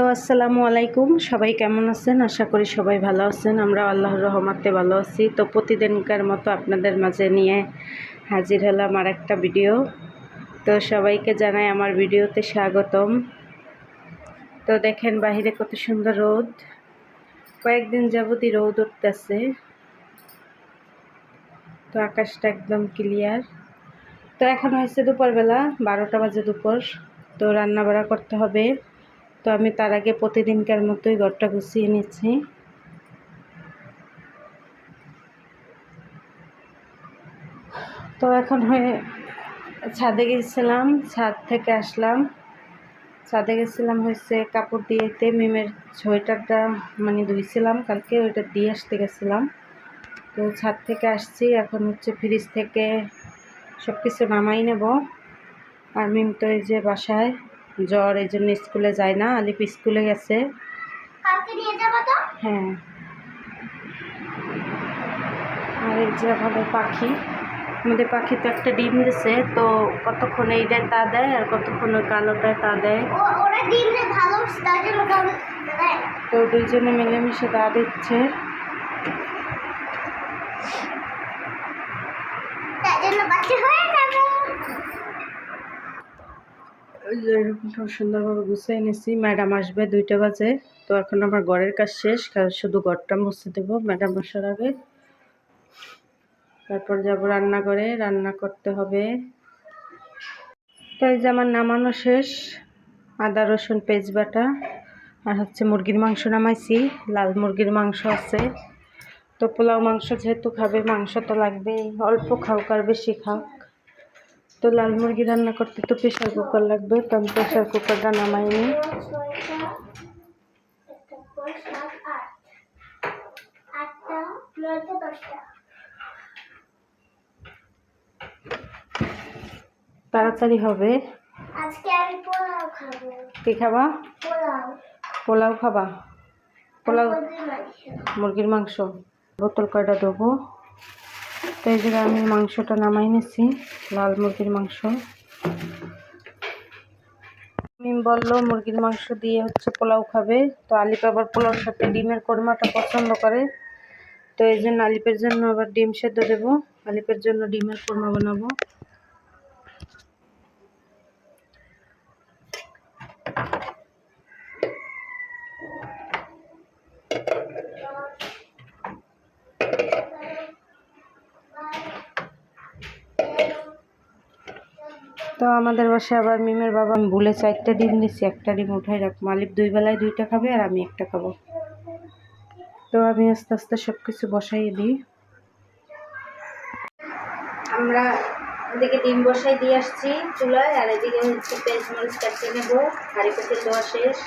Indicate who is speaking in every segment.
Speaker 1: তো আসসালামু আলাইকুম। সবাই কেমন আছেন? আশা করি সবাই ভালো আছেন। আমরা আল্লাহর রহমতে ভালো আছি। তো প্রতিদিনকার মতো আপনাদের মাঝে নিয়ে হাজির হলাম আর একটা ভিডিও। তো সবাইকে জানাই আমার ভিডিওতে স্বাগতম। তো দেখেন বাহিরে কত সুন্দর রোদ। কয়েকদিন যাবতই রোদ উঠতেছে। তো আকাশটা একদম ক্লিয়ার। তো এখন হয়েছে দুপুরবেলা, বারোটা বাজে দুপুর। তো রান্না বাড়া করতে হবে। তো আমি তার আগে প্রতিদিনকার মতোই ঘরটা গুছিয়ে নিচ্ছি। তো এখন হয়ে ছাদে গেছিলাম, ছাদ থেকে আসলাম। ছাদে গেছিলাম হচ্ছে কাপড় দিয়েতে, মিমের সোয়েটারটা মানে ধুইছিলাম কালকে, ওইটা দিয়ে আসতে গেছিলাম। তো ছাদ থেকে আসছি, এখন হচ্ছে ফ্রিজ থেকে সব কিছু নামাই নেব। আর মিম তো এই যে বাসায়। জ্বর এই জন্য স্কুলে যায় না আলিপ স্কুলে গেছে।
Speaker 2: তো?
Speaker 1: হ্যাঁ। আর এই যে আমাদের পাখি আমাদের পাখি তো একটা ডিম দিছে তো কতক্ষণ এই দেয় তা দেয় আর কতক্ষণ ওই কালোটায় তা দেয়। তো দুইজনে মিলেমিশে দা দিচ্ছে
Speaker 2: তার জন্য বাচ্চা হয়ে যাবে
Speaker 1: ওই যে এরকম সব সুন্দরভাবে গুছিয়ে নিয়েছি ম্যাডাম আসবে দুইটা বাজে। তো এখন আমার ঘরের কাজ শেষ শুধু ঘরটা মুছে দেবো ম্যাডাম আসার আগে। তারপর যাব রান্না করে রান্না করতে হবে। তো এই যে আমার নামানো শেষ, আদা, রসুন পেঁয়াজ বাটা আর হচ্ছে মুরগির মাংস নামাইছি। লাল মুরগির মাংস আছে। তো পোলাও মাংস যেহেতু খাবে, মাংস তো লাগবেই। অল্প খাওক আর বেশি খাওক তো লাল মুরগি রান্না করতে তো প্রেশার কুকার লাগবে তো আমি প্রেশার কুকারটা নামাইনি তাড়াতাড়ি হবে।
Speaker 2: আজকে আমি পোলাও খাব।
Speaker 1: কি খাবা?
Speaker 2: পোলাও।
Speaker 1: পোলাও খাবা? পোলাও
Speaker 2: মুরগির মাংস।
Speaker 1: মুরগির মাংস। বোতল কয়টা দেবো? তো এই জায়গায় আমি মাংসটা নামাই নিছি, লাল মুরগির মাংস। মিম বলল, মুরগির মাংস দিয়ে হচ্ছে পোলাও খাবে। তো আলিপ আবার পোলাওর সাথে ডিমের কোরমাটা পছন্দ করে। তো এই জন্য আলিপের জন্য আবার ডিম সেদ্ধ দেবো। আলিপের জন্য ডিমের কোরমা বানাবো। তো আমাদের বাসায় আবার মিমের বাবা আমি ভুলে চারটা ডিম দিচ্ছি একটা ডিম উঠাই রাখ মালিক দুই বেলায় দুইটা খাবে আর আমি একটা খাব। তো আমি আস্তে আস্তে সব কিছু বসাইয়ে দিই। আমরা এদিকে ডিম বসাই দিয়ে আসছি চুলায়, আর এদিকে হচ্ছে পেঁয়াজ মরিচ কাটিয়ে নেব। হাঁড়ি পেতে দেওয়া শেষ,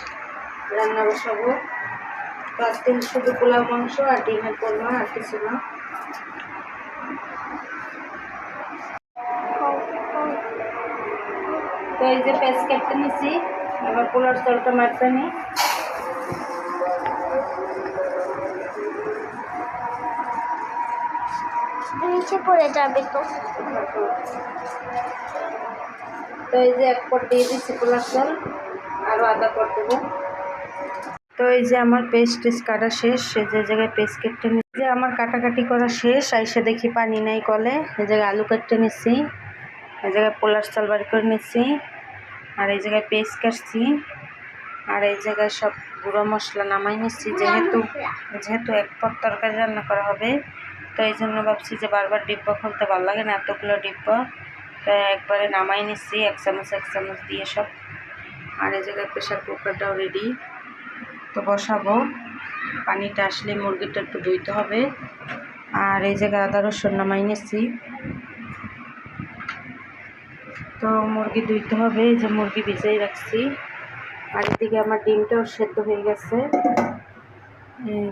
Speaker 1: রান্না বসাবো। তো আজকে শুধু পোলাও মাংস আর ডিমের কোরমা আর কিছু না। তো এই যে পেঁয়াজ কেটে নিছি এবার পোলার জলটা মারতে নিই
Speaker 2: নিচে পড়ে যাবে তো।
Speaker 1: তো এই যে এক পট দিয়ে দিচ্ছি পোলার জল আরও আদা পট দেবো। তো এই যে আমার পেস্ট টেস্ট কাটা শেষ সে যে জায়গায় পেস্ট কেটে নিচ্ছি যে আমার কাটাকাটি করা শেষ আইসে দেখি পানি নাই কলে। এই জায়গায় আলু কেটে নিচ্ছি এই জায়গায় পোলার চাল বার করে নিচ্ছি আর এই জায়গায় পেস্ট কাটছি। আর এই জায়গায় সব গুঁড়ো মশলা নামাই নিচ্ছি যেহেতু যেহেতু এক পদ তরকারি রান্না করা হবে তো এই জন্য ভাবছি যে বারবার ডিব্বা খুলতে ভালো লাগে না এতগুলো ডিব্বা। তো একবারে নামাই নিচ্ছি এক চামচ এক চামচ দিয়ে সব। আর এই জায়গায় প্রেশার কুকারটাও রেডি তো বসাবো। পানিটা আসলে মুরগিটা একটু ধুইতে হবে। আর এই জায়গায় আদা রসুন নামাই নিচ্ছি। তো মুরগি ধুইতে হবে যে মুরগি ভিজেই রাখছি। আর এদিকে আমার ডিমটাও সেদ্ধ হয়ে গেছে।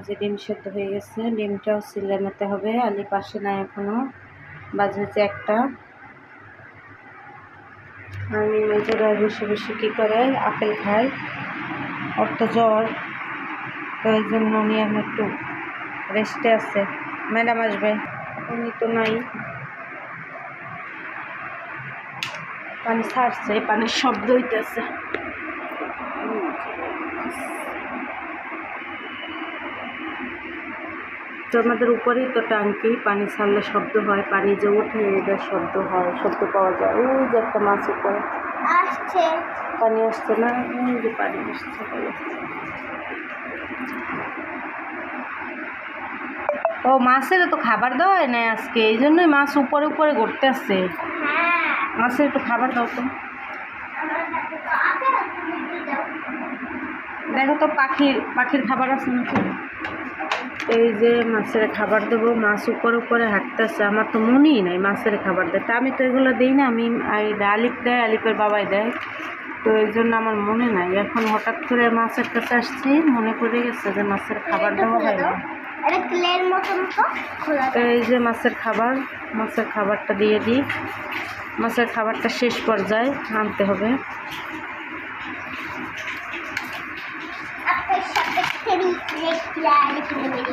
Speaker 1: যে ডিম সেদ্ধ হয়ে গেছে, ডিমটাও সিলে নিতে হবে। আলি পাশে নাই এখনও, বাজে একটা। আমি মেজরা বসে বসে কী করে, আপেল খাই ওর তো জ্বর, তো এই জন্য উনি এখন একটু রেস্টে আছে। ম্যাডাম আসবে। উনি তো নাই। পানি ছাড়ছে পানির শব্দ হইতেছে। তো আমাদের উপরেই তো টাঙ্কি পানি ছাড়লে শব্দ হয় পানি যে উঠে এদের শব্দ হয় শব্দ পাওয়া যায়। ওই যে একটা মাছ উপরে।
Speaker 2: আসছে।
Speaker 1: পানি আসছে না ওই যে পানি আসছে। ও মাছের তো খাবার দেওয়া হয় না আজকে এই জন্যই মাছ উপরে উপরে ঘুরতে আসছে মাছের একটু খাবার দাও তো। দেখো তো পাখির পাখির খাবার আছে নাকি? এই যে মাছের খাবার দেবো, মাছ উপরে উপরে হাঁটতেছে, আমার তো মনেই নাই মাছের খাবার দেয়। তা আমি তো এগুলো দিই না, আমি আলিপ দেয় আলিপের বাবাই দেয়। তো এই জন্য আমার মনে নাই। এখন হঠাৎ করে মাছের কাছে আসছি, মনে পড়ে গেছে যে মাছের খাবার দেওয়া হয় না। এই যে মাছের খাবার, মাছের খাবারটা দিয়ে দিই। মাছের খাবারটা শেষ পর্যায়ে আনতে হবে।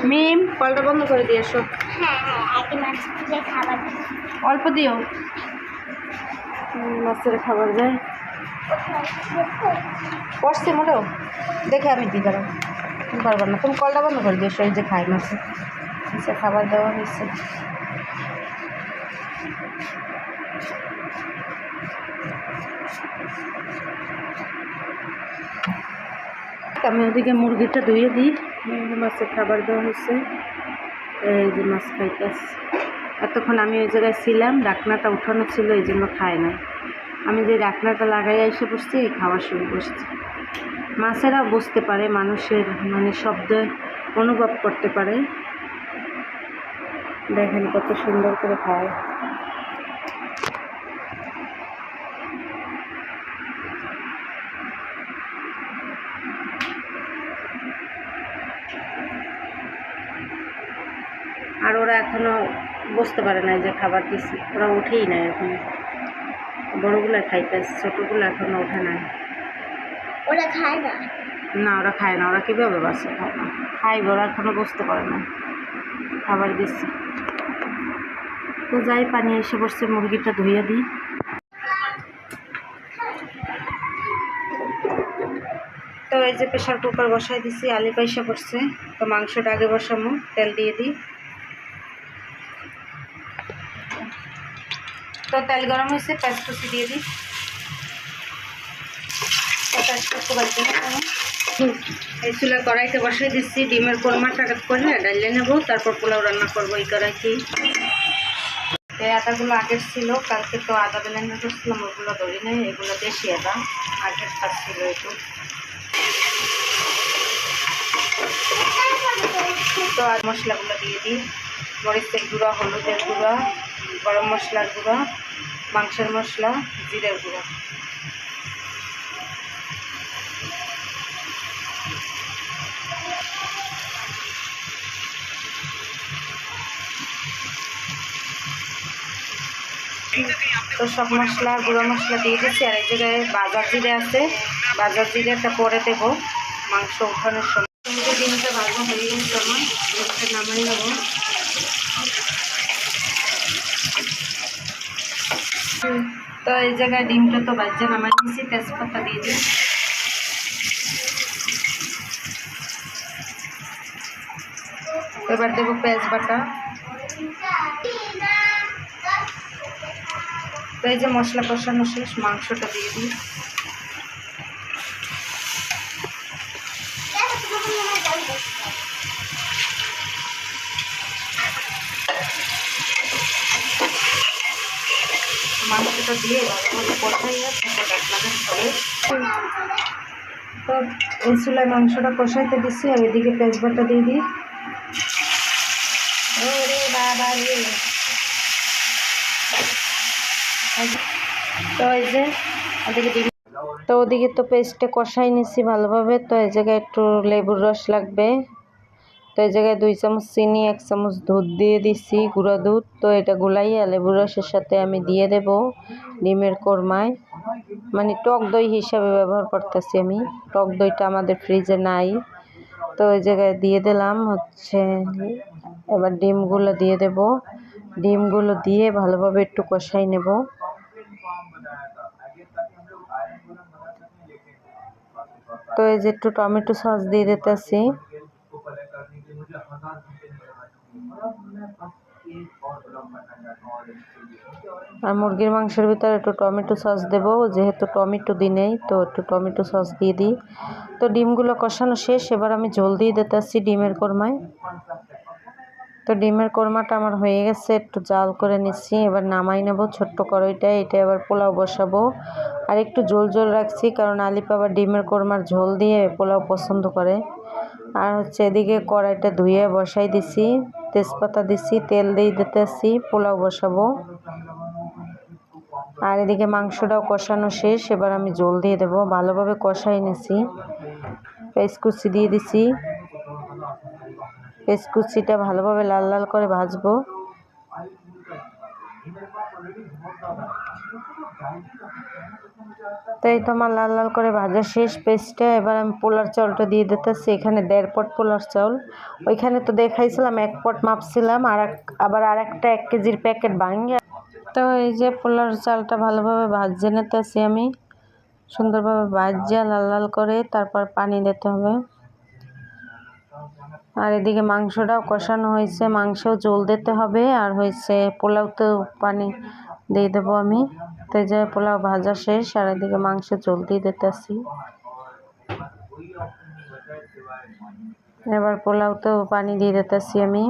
Speaker 1: মিম, কলটা বন্ধ করে দিয়ে এসো। অল্প দিও। মাছের খাবার যায়। পড়ছে মোটেও। দেখে আমি দিই, দাঁড়াও। তুমি পারবে না। তুমি কলটা বন্ধ করে দিয়েছ, এই যে খাই মাছে। খাবার দেওয়া হয়েছে। আমি ওদিকে মুরগিটা ধুয়ে দিই। মাছের খাবার দেওয়া হয়েছে। এই যে মাছ খাইতেছে। এতক্ষণ আমি ওই জায়গায় ছিলাম, ডাকনাটা উঠানো ছিল, এই জন্য খায় না আমি যে ডাকনাটা লাগাই এসে বসছি, এই খাওয়া শুরু করছি। মাছেরা বুঝতে পারে, মানুষের মানে শব্দ অনুভব করতে পারে। দেখেন কত সুন্দর করে খায়। আর ওরা এখনও বসতে পারে না যে খাবার দিছি। ওরা উঠেই নাই এখন। বড়গুলো খাইতে ছোটোগুলো এখনও ওঠে নাই।
Speaker 2: ওরা খায় না?
Speaker 1: না ওরা খায় না। ওরা কীভাবে বাসে খায় না খাইবে ওরা এখনও বসতে পারে না খাবার দিচ্ছি তো যাই পানি এসে পড়ছে মুরগিটা ধুয়ে দিই। তো এই যে প্রেশার কুকার বসাই দিছি আলি পয়সা পড়ছে। তো মাংসটা আগে বসামো তেল দিয়ে দিই। তো তেল গরম হয়েছে, পেঁয়াজ কুচি দিয়ে দিই। পেঁয়াজ কুচি বাড়তে চুলা কড়াইতে বসাই দিচ্ছি, ডিমের কোরমাটা করে ডালিয়ে নেব, তারপর পোলাও রান্না করব এই কড়াইতেই। এই আদাগুলো আগের ছিল, কালকে তো আদা বেলেন্ডার করছিলাম ওগুলো ধরি নেই, এগুলো দেশি আদা, আগের কাজ ছিল একটু তো আর মশলাগুলো দিয়ে দিই, মরিচের গুঁড়া, হলুদের গুঁড়া, গরম মশলার গুঁড়া। মাংসের মশলা, জিরের গুঁড়া। তো সব মশলা, গুঁড়ো মশলা দিয়ে দিচ্ছি আর এই জায়গায় বাজার জিরে আছে। বাজার জিরেটা পরে দেবো। মাংস উঠানোর সময়। ডিমটা ভাজা হয়ে গেছে আমার নামাই নেব তো এই জায়গায় ডিমটা তো বাজ্যা নামাই নিয়েছি তেজপাতা দিয়ে দিই। এবার দেবো পেঁয়াজ বাটা। তো এই যে মশলা কষানো শেষ, মাংসটা দিয়ে দিই। মাংসটা দিয়ে ভালোভাবে আপনাদের হবে তো এই চুলায় মাংসটা কষাইতে দিচ্ছি আর এদিকে তেজপাতা দিয়ে দিই। বাবা রে। তো এই যে ওদিকে তো ওদিকে তো পেস্টটা কষাই নিছি ভালোভাবে তো এই জায়গায় একটু লেবুর রস লাগবে। তো এই জায়গায় দুই চামচ চিনি, এক চামচ দুধ দিয়ে দিছি, গুঁড়া দুধ। তো এটা গুলাইয়া লেবুর রসের সাথে আমি দিয়ে দেব ডিমের কোরমায়। মানে টক দই হিসাবে ব্যবহার করতেছি আমি। টক দইটা আমাদের ফ্রিজে নাই। তো ওই জায়গায় দিয়ে দিলাম হচ্ছে, এবার ডিমগুলো দিয়ে দেব। ডিমগুলো দিয়ে ভালোভাবে একটু কষাই নেব। তো এই যে একটু টমেটো সস দিয়ে দিতেছি। আর মুরগির মাংসের ভিতরে একটু টমেটো সস দেবো, যেহেতু টমেটো দিই নেই, তো একটু টমেটো সস দিয়ে দিই। তো ডিমগুলো কষানো শেষ, এবার আমি জল দিয়ে দিতেছি ডিমের কোরমায়। তো ডিমের কোরমাটা আমার হয়ে গেছে, একটু জাল করে নিচ্ছি, এবার নামাই নেব ছোট্ট কড়াইটা এটা এবার পোলাও বসাবো। আর একটু ঝোল ঝোল রাখছি, কারণ আলিপ আবার ডিমের কোরমার ঝোল দিয়ে পোলাও পছন্দ করে। আর হচ্ছে এদিকে কড়াইটা ধুয়ে বসাই দিছি, তেজপাতা দিছি, তেল দিয়ে দিতেছি, পোলাও বসাবো। আর এদিকে মাংসটাও কষানো শেষ, এবার আমি জল দিয়ে দেবো। ভালোভাবে কষাই নিছি। পেঁয়াজ কুচি দিয়ে দিছি। পেঁয়াজ কুচিটা ভালোভাবে লাল লাল করে ভাজবো। তো এই তো আমার লাল লাল করে ভাজা শেষ। পেস্টটা এবার আমি পোলার চাউলটা দিয়ে দিতেছি। এখানে দেড় পট পোলার চাউল ওইখানে তো দেখাইছিলাম, এক পট মাপছিলাম, আর আবার আর একটা এক কেজির প্যাকেট ভাঙিয়ে তো এই যে পোলার চালটা ভালোভাবে ভাজে নিতেছি আমি। সুন্দরভাবে ভাজিয়া লাল লাল করে তারপর পানি দিতে হবে। আর এদিকে মাংসটাও কষানো হয়েছে, মাংসও জল দিতে হবে। আর হয়েছে পোলাওতেও পানি দিয়ে দেবো আমি। তো যে পোলাও ভাজা শেষ, আর এদিকে মাংস জল দিয়ে দিতেছি। এবার পোলাও তো পানি দিয়ে দিতেছি আমি।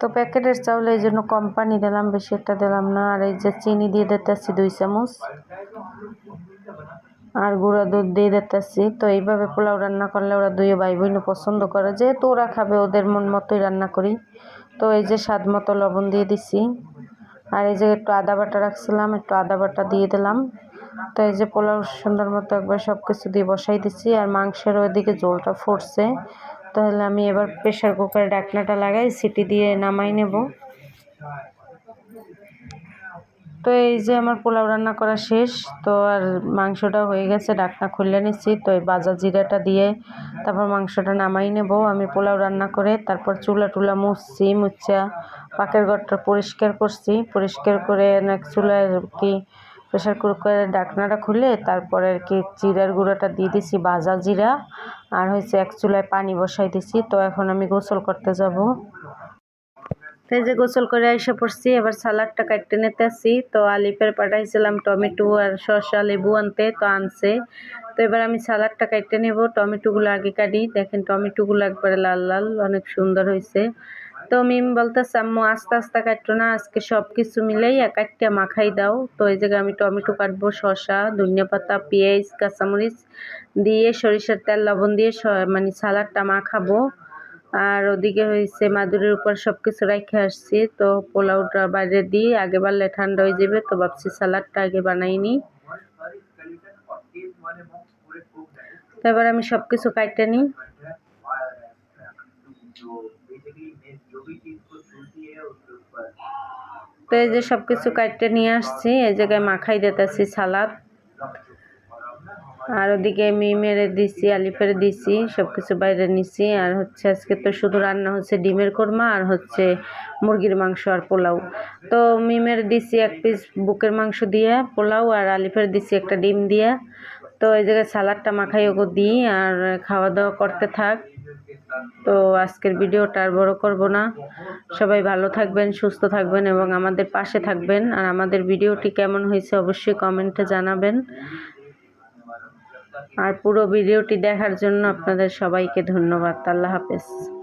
Speaker 1: তো প্যাকেটের চাউল এই জন্য কম পানি দিলাম, বেশি একটা দিলাম না। আর এই যে চিনি দিয়ে দিতেছি দুই চামচ। আর গুঁড়া দুধ দিয়ে দিতেছি। তো এইভাবে পোলাও রান্না করলে ওরা দুই ভাই বোন পছন্দ করে। যেহেতু ওরা খাবে, ওদের মন মতোই রান্না করি। তো এই যে স্বাদ মতো লবণ দিয়ে দিছি। আর এই যে একটু আদা বাটা রাখছিলাম, একটু আদা বাটা দিয়ে দিলাম। তো এই যে পোলাও সুন্দর মতো একবার সব কিছু দিয়ে বসাই দিছি, আর মাংসের ওইদিকে জলটা ফুটছে। তাহলে আমি এবার প্রেশার কুকারে ডাকনাটা লাগাই, সিটি দিয়ে নামাই নেব। তো এই যে আমার পোলাও রান্না করা শেষ, তো আর মাংসটা হয়ে গেছে ডাকনা খুলে নিচ্ছি তো এই বাজা জিরাটা দিয়ে তারপর মাংসটা নামাই নেব। আমি পোলাও রান্না করে তারপর চুলা টুলা মুছছি মুচ্ছা পাকের ঘরটা পরিষ্কার করছি। পরিষ্কার করে চুলায় আর কি প্রেশার কুকারের ডাকনাটা খুলে তারপরে আর কি জিরার গুঁড়োটা দিয়ে দিছি ভাজা জিরা, আর হয়েছে এক চুলায় পানি বসাই দিছি। তো এখন আমি গোসল করতে যাব। তো এই যে গোসল করে এসে পড়ছি, এবার সালাডটা কাটতে নিতে আসি তো আলিপের পাঠাইছিলাম টমেটো আর শসা লেবু আনতে, তো আনছে। তো এবার আমি সালাডটা কাটতে নেব। টমেটোগুলো আগে কাটি। দেখেন টমেটোগুলো একবারে লাল লাল, অনেক সুন্দর হয়েছে। তো মিম বলতেছে, আম্মু, আস্তে আস্তে কাটতো না, আজকে সব কিছু মিলেই এক একটা মাখাই দাও। তো এই জায়গায় আমি টমেটো কাটবো, শসা, ধনিয়া পাতা, পেঁয়াজ, কাঁচামরিচ দিয়ে সরিষার তেল, লবণ দিয়ে মানে সালাডটা মাখাবো। আর ওদিকে হয়েছে মাদুরের উপর সব কিছু রেখে আসছি। তো পোলাওটা বাইরে দিই, আগে বাড়লে ঠান্ডা হয়ে যাবে, তো ভাবছি সালাডটা আগে বানাইনি তো এবার আমি সব কিছু কাটতে নিই। তো এই যে সব কিছু কাটতে নিয়ে আসছি, এই জায়গায় মাখাই দিতেছি সালাদ। আর ওদিকে মিমেরে দিছি, আলিফের দিছি সব কিছু বাইরে নিছি। আর হচ্ছে আজকে তো শুধু রান্না হচ্ছে ডিমের কোরমা আর হচ্ছে মুরগির মাংস আর পোলাও। তো মিমের দিছি এক পিস বুকের মাংস দিয়ে পোলাও আর আলিফের দিছি একটা ডিম দিয়ে। তো এই জায়গায় সালাডটা মাখাই ওগো দিই আর খাওয়া দাওয়া করতে থাক। তো আজকের ভিডিওটা আর বড় করব না। সবাই ভালো থাকবেন, সুস্থ থাকবেন এবং আমাদের পাশে থাকবেন। আর আমাদের ভিডিওটি কেমন হয়েছে অবশ্যই কমেন্টে জানাবেন। আর পুরো ভিডিওটি দেখার জন্য আপনাদের সবাইকে ধন্যবাদ। আল্লাহ হাফেজ।